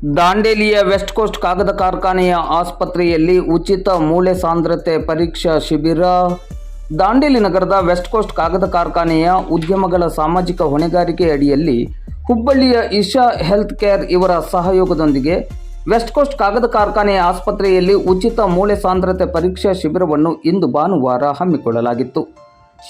ದಾಂಡೇಲಿಯ West coast ಕಾಗದ ಕಾರ್ಖಾನೆಯ ಆಸ್ಪತ್ರೆಯಲ್ಲಿ ಉಚಿತ ಮೂಳೆ ಸಾಂದ್ರತೆ ಪರೀಕ್ಷಾ ಶಿಬಿರ. ದಾಂಡೇಲಿ ನಗರದ ವೆಸ್ಟ್ ಕೋಸ್ಟ್ ಕಾಗದ ಕಾರ್ಖಾನೆಯ ಉದ್ಯಮಗಳ ಸಾಮಾಜಿಕ ಹೊಣೆಗಾರಿಕೆ ಅಡಿಯಲ್ಲಿ ಹುಬ್ಬಳ್ಳಿಯ ಇಶಾ ಹೆಲ್ತ್ ಕೇರ್ ಇವರ ಸಹಯೋಗದೊಂದಿಗೆ ವೆಸ್ಟ್ ಕೋಸ್ಟ್ ಕಾಗದ ಕಾರ್ಖಾನೆಯ ಆಸ್ಪತ್ರೆಯಲ್ಲಿ ಉಚಿತ ಮೂಳೆ ಸಾಂದ್ರತೆ ಪರೀಕ್ಷಾ ಶಿಬಿರವನ್ನು ಇಂದು ಭಾನುವಾರ ಹಮ್ಮಿಕೊಳ್ಳಲಾಗಿತ್ತು.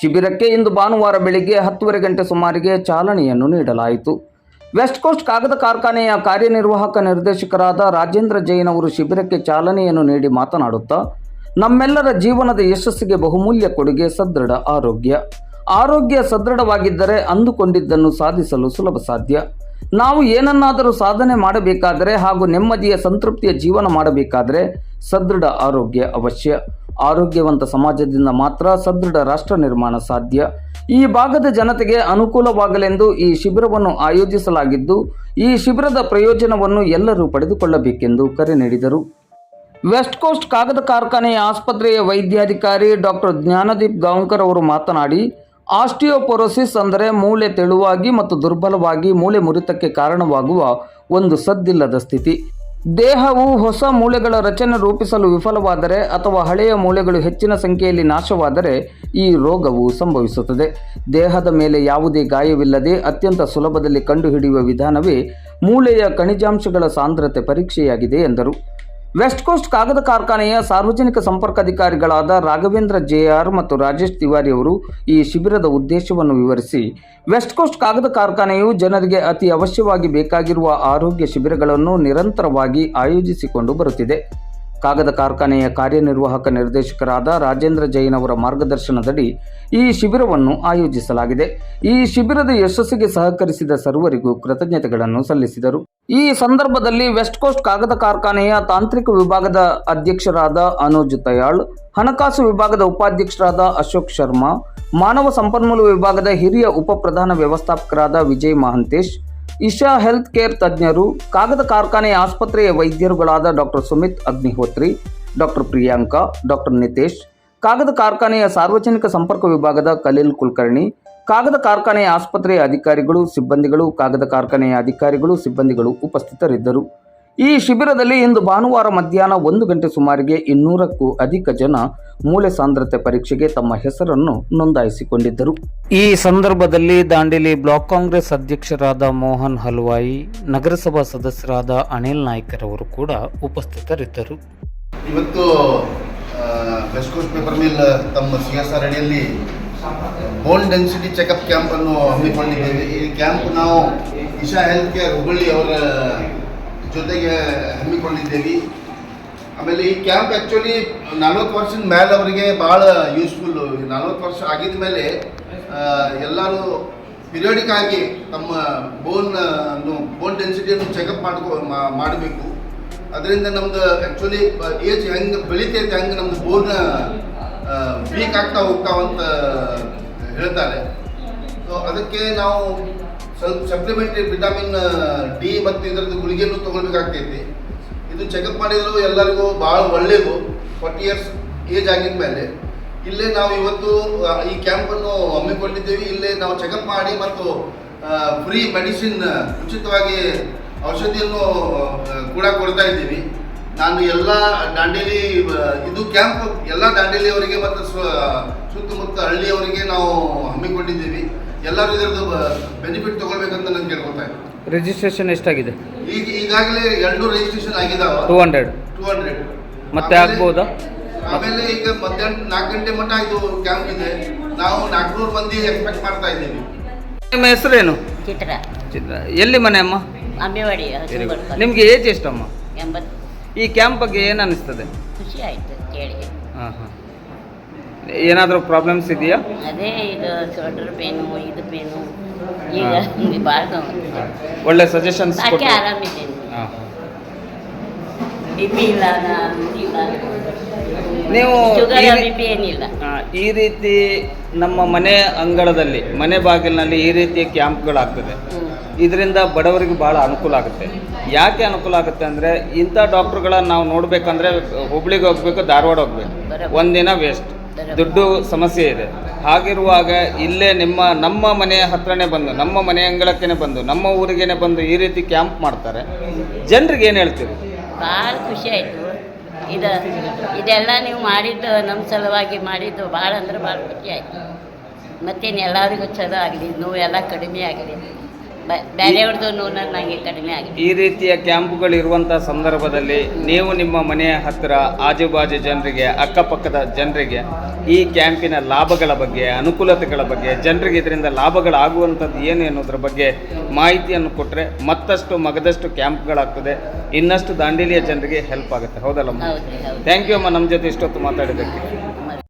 ಶಿಬಿರಕ್ಕೆ ಇಂದು ಭಾನುವಾರ ಬೆಳಿಗ್ಗೆ ಹತ್ತುವರೆ ಗಂಟೆ ಸುಮಾರಿಗೆ ಚಾಲನೆಯನ್ನು ನೀಡಲಾಯಿತು. ವೆಸ್ಟ್ ಕೋಸ್ಟ್ ಕಾಗದ ಕಾರ್ಖಾನೆಯ ಕಾರ್ಯನಿರ್ವಾಹಕ ನಿರ್ದೇಶಕರಾದ ರಾಜೇಂದ್ರ ಜೈನ್ ಅವರು ಶಿಬಿರಕ್ಕೆ ಚಾಲನೆಯನ್ನು ನೀಡಿ ಮಾತನಾಡುತ್ತಾ, ನಮ್ಮೆಲ್ಲರ ಜೀವನದ ಯಶಸ್ಸಿಗೆ ಬಹುಮೂಲ್ಯ ಕೊಡುಗೆ ಸದೃಢ ಆರೋಗ್ಯ. ಆರೋಗ್ಯ ಸದೃಢವಾಗಿದ್ದರೆ ಅಂದುಕೊಂಡಿದ್ದನ್ನು ಸಾಧಿಸಲು ಸುಲಭ ಸಾಧ್ಯ. ನಾವು ಏನನ್ನಾದರೂ ಸಾಧನೆ ಮಾಡಬೇಕಾದರೆ ಹಾಗೂ ನೆಮ್ಮದಿಯ ಸಂತೃಪ್ತಿಯ ಜೀವನ ಮಾಡಬೇಕಾದರೆ ಸದೃಢ ಆರೋಗ್ಯ ಅವಶ್ಯ. ಆರೋಗ್ಯವಂತ ಸಮಾಜದಿಂದ ಮಾತ್ರ ಸದೃಢ ರಾಷ್ಟ್ರ ನಿರ್ಮಾಣ ಸಾಧ್ಯ. ಈ ಭಾಗದ ಜನತೆಗೆ ಅನುಕೂಲವಾಗಲೆಂದು ಈ ಶಿಬಿರವನ್ನು ಆಯೋಜಿಸಲಾಗಿದ್ದು, ಈ ಶಿಬಿರದ ಪ್ರಯೋಜನವನ್ನು ಎಲ್ಲರೂ ಪಡೆದುಕೊಳ್ಳಬೇಕೆಂದು ಕರೆ ನೀಡಿದರು. ವೆಸ್ಟ್ ಕೋಸ್ಟ್ ಕಾಗದ ಕಾರ್ಖಾನೆಯ ಆಸ್ಪತ್ರೆಯ ವೈದ್ಯಾಧಿಕಾರಿ ಡಾಕ್ಟರ್ ಜ್ಞಾನದೀಪ್ ಗಾಂವ್ಕರ್ ಅವರು ಮಾತನಾಡಿ, ಆಸ್ಟಿಯೋಪೊರೋಸಿಸ್ ಅಂದರೆ ಮೂಳೆ ತೆಳುವಾಗಿ ಮತ್ತು ದುರ್ಬಲವಾಗಿ ಮೂಳೆ ಮುರಿತಕ್ಕೆ ಕಾರಣವಾಗುವ ಒಂದು ಸದ್ದಿಲ್ಲದ ಸ್ಥಿತಿ. ದೇಹವು ಹೊಸ ಮೂಳೆಗಳ ರಚನೆ ರೂಪಿಸಲು ವಿಫಲವಾದರೆ ಅಥವಾ ಹಳೆಯ ಮೂಳೆಗಳು ಹೆಚ್ಚಿನ ಸಂಖ್ಯೆಯಲ್ಲಿ ನಾಶವಾದರೆ ಈ ರೋಗವು ಸಂಭವಿಸುತ್ತದೆ. ದೇಹದ ಮೇಲೆ ಯಾವುದೇ ಗಾಯವಿಲ್ಲದೆ ಅತ್ಯಂತ ಸುಲಭದಲ್ಲಿ ಕಂಡುಹಿಡಿಯುವ ವಿಧಾನವೇ ಮೂಳೆಯ ಖನಿಜಾಂಶಗಳ ಸಾಂದ್ರತೆ ಪರೀಕ್ಷೆಯಾಗಿದೆ ಎಂದರು. ವೆಸ್ಟ್ ಕೋಸ್ಟ್ ಕಾಗದ ಕಾರ್ಖಾನೆಯ ಸಾರ್ವಜನಿಕ ಸಂಪರ್ಕಾಧಿಕಾರಿಗಳಾದ ರಾಘವೇಂದ್ರ ಜೆಆರ್ ಮತ್ತು ರಾಜೇಶ್ ತಿವಾರಿ ಅವರು ಈ ಶಿಬಿರದ ಉದ್ದೇಶವನ್ನು ವಿವರಿಸಿ, ವೆಸ್ಟ್ ಕೋಸ್ಟ್ ಕಾಗದ ಕಾರ್ಖಾನೆಯು ಜನರಿಗೆ ಅತಿ ಅವಶ್ಯವಾಗಿ ಬೇಕಾಗಿರುವ ಆರೋಗ್ಯ ಶಿಬಿರಗಳನ್ನು ನಿರಂತರವಾಗಿ ಆಯೋಜಿಸಿಕೊಂಡು ಬರುತ್ತಿದೆ. ಕಾಗದ ಕಾರ್ಖಾನೆಯ ಕಾರ್ಯನಿರ್ವಾಹಕ ನಿರ್ದೇಶಕರಾದ ರಾಜೇಂದ್ರ ಜೈನ್ ಅವರ ಮಾರ್ಗದರ್ಶನದಡಿ ಈ ಶಿಬಿರವನ್ನು ಆಯೋಜಿಸಲಾಗಿದೆ. ಈ ಶಿಬಿರದ ಯಶಸ್ಸಿಗೆ ಸಹಕರಿಸಿದ ಸರ್ವರಿಗೂ ಕೃತಜ್ಞತೆಗಳನ್ನು ಸಲ್ಲಿಸಿದರು. ಈ ಸಂದರ್ಭದಲ್ಲಿ ವೆಸ್ಟ್ ಕೋಸ್ಟ್ ಕಾಗದ ಕಾರ್ಖಾನೆಯ ತಾಂತ್ರಿಕ ವಿಭಾಗದ ಅಧ್ಯಕ್ಷರಾದ ಅನುಜ್ ತಯಾಳ್, ಹಣಕಾಸು ವಿಭಾಗದ ಉಪಾಧ್ಯಕ್ಷರಾದ ಅಶೋಕ್ ಶರ್ಮಾ, ಮಾನವ ಸಂಪನ್ಮೂಲ ವಿಭಾಗದ ಹಿರಿಯ ಉಪ ಪ್ರಧಾನ ವ್ಯವಸ್ಥಾಪಕರಾದ ವಿಜಯ್ ಮಹಂತೇಶ್ ಇಶಾ ಹೆಲ್ತ್ ಕೇರ್ ತಜ್ಞರು, ಕಾಗದ ಕಾರ್ಖಾನೆಯ ಆಸ್ಪತ್ರೆಯ ವೈದ್ಯರುಗಳಾದ doctor Sumit Agnihotri, doctor Priyanka, doctor Nitesh, ಕಾಗದ ಕಾರ್ಖಾನೆಯ ಸಾರ್ವಜನಿಕ ಸಂಪರ್ಕ ವಿಭಾಗದ ಕಲೀಲ್ ಕುಲಕರ್ಣಿ, ಕಾಗದ ಕಾರ್ಖಾನೆಯ ಆಸ್ಪತ್ರೆಯ ಅಧಿಕಾರಿಗಳು, ಸಿಬ್ಬಂದಿಗಳು, ಕಾಗದ ಕಾರ್ಖಾನೆಯ ಅಧಿಕಾರಿಗಳು, ಸಿಬ್ಬಂದಿಗಳು ಉಪಸ್ಥಿತರಿದ್ದರು. ಈ ಶಿಬಿರದಲ್ಲಿ ಇಂದು ಭಾನುವಾರ ಮಧ್ಯಾಹ್ನ ಒಂದು ಗಂಟೆ ಸುಮಾರಿಗೆ ಇನ್ನೂರಕ್ಕೂ ಅಧಿಕ ಜನ ಮೂಳೆ ಸಾಂದ್ರತೆ ಪರೀಕ್ಷೆಗೆ ತಮ್ಮ ಹೆಸರನ್ನು ನೋಂದಾಯಿಸಿಕೊಂಡಿದ್ದರು. ಈ ಸಂದರ್ಭದಲ್ಲಿ ದಾಂಡೇಲಿ ಬ್ಲಾಕ್ ಕಾಂಗ್ರೆಸ್ ಅಧ್ಯಕ್ಷರಾದ ಮೋಹನ್ ಹಲ್ವಾಯಿ, ನಗರಸಭಾ ಸದಸ್ಯರಾದ ಅನಿಲ್ ನಾಯ್ಕರ್ ಅವರು ಕೂಡ ಉಪಸ್ಥಿತರಿದ್ದರು. ಇವತ್ತು ಪೇಪರ್ ಮಿಲ್ ತಮ್ಮ ಸಿಎಸ್ಆರ್ ಅಡಿಯಲ್ಲಿ ಬೋನ್ ಡೆನ್ಸಿಟಿ ಚೆಕಪ್ ಕ್ಯಾಂಪ್ ಅನ್ನು ಹಮ್ಮಿಕೊಂಡಿದ್ದೇವೆ. ಈ ಕ್ಯಾಂಪ್ ನಾವು ಇಶಾ ಹೆಲ್ತ್ ಕೇರ್ ಹುಬ್ಬಳ್ಳಿ ಅವರ ಜೊತೆಗೆ ಹಮ್ಮಿಕೊಂಡಿದ್ದೇವೆ ಆಮೇಲೆ ಈ ಕ್ಯಾಂಪ್ ಆ್ಯಕ್ಚುಲಿ ನಲ್ವತ್ತು ವರ್ಷದ ಮೇಲೆ ಅವರಿಗೆ ಭಾಳ ಯೂಸ್ಫುಲ್ಲು ನಲ್ವತ್ತು ವರ್ಷ ಆಗಿದ ಮೇಲೆ ಎಲ್ಲರೂ ಪಿರಿಯೋಡಿಕ್ ಆಗಿ ತಮ್ಮ ಬೋನ್ ಬೋನ್ ಡೆನ್ಸಿಟಿಯನ್ನು ಚೆಕಪ್ ಮಾಡ್ಕೊ ಮಾಡಬೇಕು. ಅದರಿಂದ ನಮ್ದು ಆ್ಯಕ್ಚುಲಿ ಏಜ್ ಹೆಂಗೆ ಬೆಳಿತೈತೆ, ಹೆಂಗೆ ನಮ್ದು ಬೋನ್ ವೀಕ್ ಆಗ್ತಾ ಹೋಗ್ತಾವಂತ ಹೇಳ್ತಾರೆ. ಸೊ ಅದಕ್ಕೆ ನಾವು ಸ್ವಲ್ಪ ಸಪ್ಲಿಮೆಂಟರಿ ವಿಟಮಿನ್ ಡಿ ಮತ್ತು ಇದರದ್ದು ಗುಳಿಗೆಯನ್ನು ತೊಗೊಳ್ಬೇಕಾಗ್ತೈತಿ. ಇದು ಚೆಕಪ್ ಮಾಡಿದ್ರು ಎಲ್ಲರಿಗೂ ಭಾಳ ಒಳ್ಳೆಯದು ಫಾರ್ಟಿ ಇಯರ್ಸ್ ಏಜ್ ಆಗಿದ ಮೇಲೆ. ಇಲ್ಲೇ ನಾವು ಇವತ್ತು ಈ ಕ್ಯಾಂಪನ್ನು ಹಮ್ಮಿಕೊಂಡಿದ್ದೀವಿ. ಇಲ್ಲೇ ನಾವು ಚೆಕಪ್ ಮಾಡಿ ಮತ್ತು ಫ್ರೀ ಮೆಡಿಸಿನ್ ಉಚಿತವಾಗಿ ಔಷಧಿಯನ್ನು ಕೂಡ ಕೊಡ್ತಾ ಇದ್ದೀವಿ. ನಾನು ಎಲ್ಲ ದಾಂಡೇಲಿ ಇದು ಕ್ಯಾಂಪ್ ಎಲ್ಲ ದಾಂಡೇಲಿಯವರಿಗೆ ಮತ್ತು ಸುತ್ತಮುತ್ತ ಹಳ್ಳಿಯವರಿಗೆ ನಾವು ಹಮ್ಮಿಕೊಂಡಿದ್ದೀವಿ. ಎಲ್ಲರೂ ಇದರದ್ದು ಬೆನಿಫಿಟ್ ತಗೊಳ್ಬೇಕಂತ ನಾನು ಕೇಳ್ಕೊತಾ ಇದ್ದೀನಿ ರಿಜಿಸ್ಟ್ರೇಷನ್ ಎಷ್ಟಾಗಿದೆ? ಈಗ ಈಗಾಗಲೇ ಎರಡು ರಿಜಿಸ್ಟ್ರೇಷನ್ ಆಗಿದಾವ. ಟೂ ಹಂಡ್ರೆಡ್ ಟೂ ಹಂಡ್ರೆಡ್ ಮತ್ತೆ ಆಗ್ಬೋದಾ? ಆಮೇಲೆ ಈಗ ಮಧ್ಯಾಹ್ನ ನಾಲ್ಕು ಗಂಟೆ ಮಟ್ಟ ಇದು ಕ್ಯಾಂಪ್ ಇದೆ. ನಾವು ನಾಲ್ಕುನೂರು ಮಂದಿ ಎಕ್ಸ್ಪೆಕ್ಟ್ ಮಾಡ್ತಾ ಇದ್ದೀವಿ. ನಿಮ್ಮ ಹೆಸರೇನು? ಚಿತ್ರ. ಚಿತ್ರ. ಎಲ್ಲಿ ಮನೆ ಅಮ್ಮ? ಅಂಬೇವಾಡಿ ನಿಮಗೆ ಏಜ್ ಎಷ್ಟಮ್ಮ? ಎಂಬತ್ತು. ಈ ಕ್ಯಾಂಪ್ ಬಗ್ಗೆ ಏನು ಅನಿಸ್ತದೆ? ಖುಷಿ ಆಯಿತು ಕೇಳಿ. ಹಾಂ ಹಾಂ ಏನಾದರೂ ಪ್ರಾಬ್ಲಮ್ಸ್ ಇದೆಯಾ? ಅದೇ ಇದು ಶೋಲ್ಡರ್ ಪೇನು ಇದು ಪೇನು ಈಗ ಭಾಳ ನೋವು. ಒಳ್ಳೆ ಸಜೆಷನ್ಸ್ ಆರಾಮಿದ್ದೇನೆ ಹಾಂ. ಬಿ ಪಿ ಇಲ್ಲ ಇಲ್ಲ. ನೀವು ಶುಗರ್ ಈ ಬಿ ಪಿ ಏನಿಲ್ಲ. ಆ, ಈ ರೀತಿ ನಮ್ಮ ಮನೆ ಅಂಗಳದಲ್ಲಿ ಮನೆ ಬಾಗಿಲಿನಲ್ಲಿ ಈ ರೀತಿಯ ಕ್ಯಾಂಪ್ಗಳಾಗ್ತದೆ. ಹ್ಮ್. ಇದರಿಂದ ಬಡವರಿಗೆ ಭಾಳ ಅನುಕೂಲ ಆಗುತ್ತೆ. ಯಾಕೆ ಅನುಕೂಲ ಆಗುತ್ತೆ ಅಂದರೆ ಇಂಥ ಡಾಕ್ಟ್ರುಗಳನ್ನು ನಾವು ನೋಡಬೇಕಂದ್ರೆ ಹುಬ್ಳಿಗೆ ಹೋಗಬೇಕು ಧಾರವಾಡ ಹೋಗ್ಬೇಕು. ಒಂದಿನ ವೇಸ್ಟ್. ದುಡ್ಡು ಸಮಸ್ಯೆ ಇದೆ. ಹಾಗಿರುವಾಗ ಇಲ್ಲೇ ನಿಮ್ಮ ನಮ್ಮ ಮನೆಯ ಹತ್ರನೇ ಬಂದು ನಮ್ಮ ಮನೆ ಅಂಗಳಕ್ಕೇನೆ ಬಂದು ನಮ್ಮ ಊರಿಗೇನೆ ಬಂದು ಈ ರೀತಿ ಕ್ಯಾಂಪ್ ಮಾಡ್ತಾರೆ. ಜನರಿಗೆ ಏನು ಹೇಳ್ತೀರಿ? ಭಾಳ ಖುಷಿ ಆಯಿತು. ಇದು ಇದೆಲ್ಲ ನೀವು ಮಾಡಿದ್ದು ನಮ್ಮ ಸಲುವಾಗಿ ಮಾಡಿದ್ದು ಭಾಳ ಅಂದ್ರೆ ಭಾಳ ಖುಷಿ ಆಯಿತು. ಮತ್ತೇನು ಎಲ್ಲರಿಗೂ ಚಲೋ ಆಗಲಿ ನೋವು ಎಲ್ಲ ಕಡಿಮೆ ಆಗಲಿ. ಬೇರೆಯವ್ರದ್ದು ನನಗೆ ಕಡಿಮೆ ಈ ರೀತಿಯ ಕ್ಯಾಂಪ್ಗಳು ಇರುವಂಥ ಸಂದರ್ಭದಲ್ಲಿ ನೀವು ನಿಮ್ಮ ಮನೆಯ ಹತ್ತಿರ ಆಜುಬಾಜು ಜನರಿಗೆ ಅಕ್ಕಪಕ್ಕದ ಜನರಿಗೆ ಈ ಕ್ಯಾಂಪಿನ ಲಾಭಗಳ ಬಗ್ಗೆ ಅನುಕೂಲತೆಗಳ ಬಗ್ಗೆ ಜನರಿಗೆ ಇದರಿಂದ ಲಾಭಗಳಾಗುವಂಥದ್ದು ಏನು ಅನ್ನೋದ್ರ ಬಗ್ಗೆ ಮಾಹಿತಿಯನ್ನು ಕೊಟ್ಟರೆ ಮತ್ತಷ್ಟು ಮಗದಷ್ಟು ಕ್ಯಾಂಪ್ಗಳಾಗ್ತದೆ. ಇನ್ನಷ್ಟು ದಾಂಡೇಲಿಯ ಜನರಿಗೆ ಹೆಲ್ಪ್ ಆಗುತ್ತೆ. ಹೌದಲ್ಲಮ್ಮ? ಹೌದು ಹೌದು ಥ್ಯಾಂಕ್ ಯು ಅಮ್ಮ. ನಮ್ಮ ಜೊತೆ ಇಷ್ಟೊತ್ತು ಮಾತಾಡಿದ್ದಕ್ಕೆ.